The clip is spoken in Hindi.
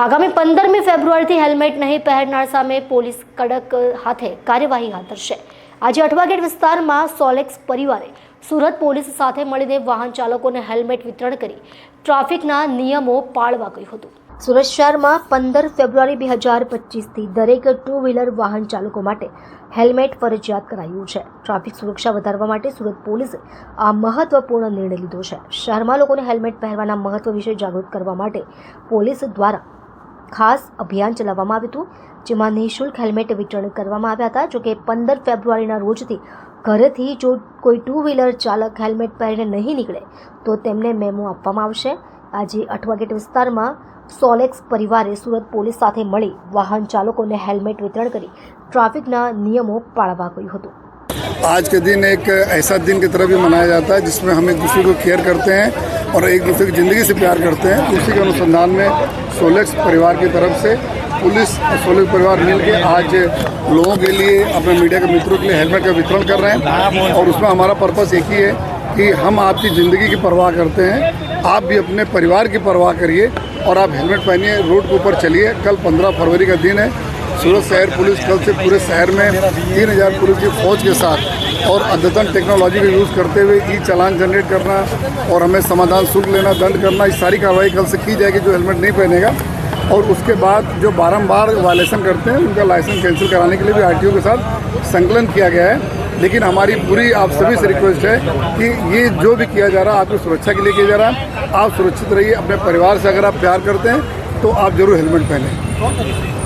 આગામી પંદરમી ફેબ્રુઆરીથી હેલ્મેટ નહીં પહેરનાર સામે પોલીસ કડક હાથે કાર્યવાહી હાથ ધરશે. આજે અઠવાગેટ વિસ્તારમાં સોલેક્સ પરિવારે સુરત પોલીસ સાથે મળીને વાહન ચાલકોને હેલ્મેટ વિતરણ કરી ટ્રાફિકના નિયમો પાળવા કહ્યું હતું. સુરત શહેરમાં પંદર ફેબ્રુઆરી બે હજાર પચીસથી દરેક ટુ વ્હીલર વાહન ચાલકો માટે હેલ્મેટ ફરજિયાત કરાયું છે. ટ્રાફિક સુરક્ષા વધારવા માટે સુરત પોલીસે આ મહત્વપૂર્ણ નિર્ણય લીધો છે. શહેરમાં લોકોને હેલ્મેટ પહેરવાના મહત્વ વિશે જાગૃત કરવા માટે પોલીસ દ્વારા ખાસ અભિયાન ચલાવવામાં આવ્યું હતું, જેમાં નિઃશુલ્ક હેલ્મેટ વિતરણ કરવામાં આવ્યા હતા. જોકે પંદર ફેબ્રુઆરીના રોજથી ઘરેથી જો કોઈ ટુ વ્હીલર ચાલક હેલ્મેટ પહેરીને નહીં નીકળે, તો તેમને મેમો આપવામાં આવશે. આજે અઠવાગેટ વિસ્તારમાં સોલેક્સ પરિવારે સુરત પોલીસ સાથે મળી વાહન ચાલકોને હેલ્મેટ વિતરણ કરી ટ્રાફિકના નિયમો પાળવા કહ્યું હતું. आज के दिन एक ऐसा दिन की तरह भी मनाया जाता है, जिसमें हम एक दूसरे को केयर करते हैं और एक दूसरे की ज़िंदगी से प्यार करते हैं। उसी के अनुसंधान में सोलेक्स परिवार की तरफ़ से पुलिस और सोलेक्स परिवार मिलकर आज लोगों के लिए, अपने मीडिया के मित्रों के लिए हेलमेट का वितरण कर रहे हैं और उसमें हमारा पर्पस एक ही है कि हम आपकी ज़िंदगी की परवाह करते हैं। आप भी अपने परिवार की परवाह करिए और आप हेलमेट पहनिए, रोड के ऊपर चलिए। कल पंद्रह फरवरी का दिन है। सूरत शहर पुलिस कल से पूरे शहर में तीन हज़ार पुलिस की फौज के साथ और अद्यतन टेक्नोलॉजी का यूज़ करते हुए ई चालान जनरेट करना और हमें समाधान शुल्क लेना, दंड करना, इस सारी कार्रवाई कल से की जाएगी जो हेलमेट नहीं पहनेगा। और उसके बाद जो बारंबार वायलेशन करते हैं, उनका लाइसेंस कैंसिल कराने के लिए भी आरटीओ के साथ संकलन किया गया है। लेकिन हमारी पूरी आप सभी से रिक्वेस्ट है कि ये जो भी किया जा रहा है, आपकी सुरक्षा के लिए किया जा रहा है। आप सुरक्षित रहिए, अपने परिवार से अगर आप प्यार करते हैं तो आप ज़रूर हेलमेट पहनें।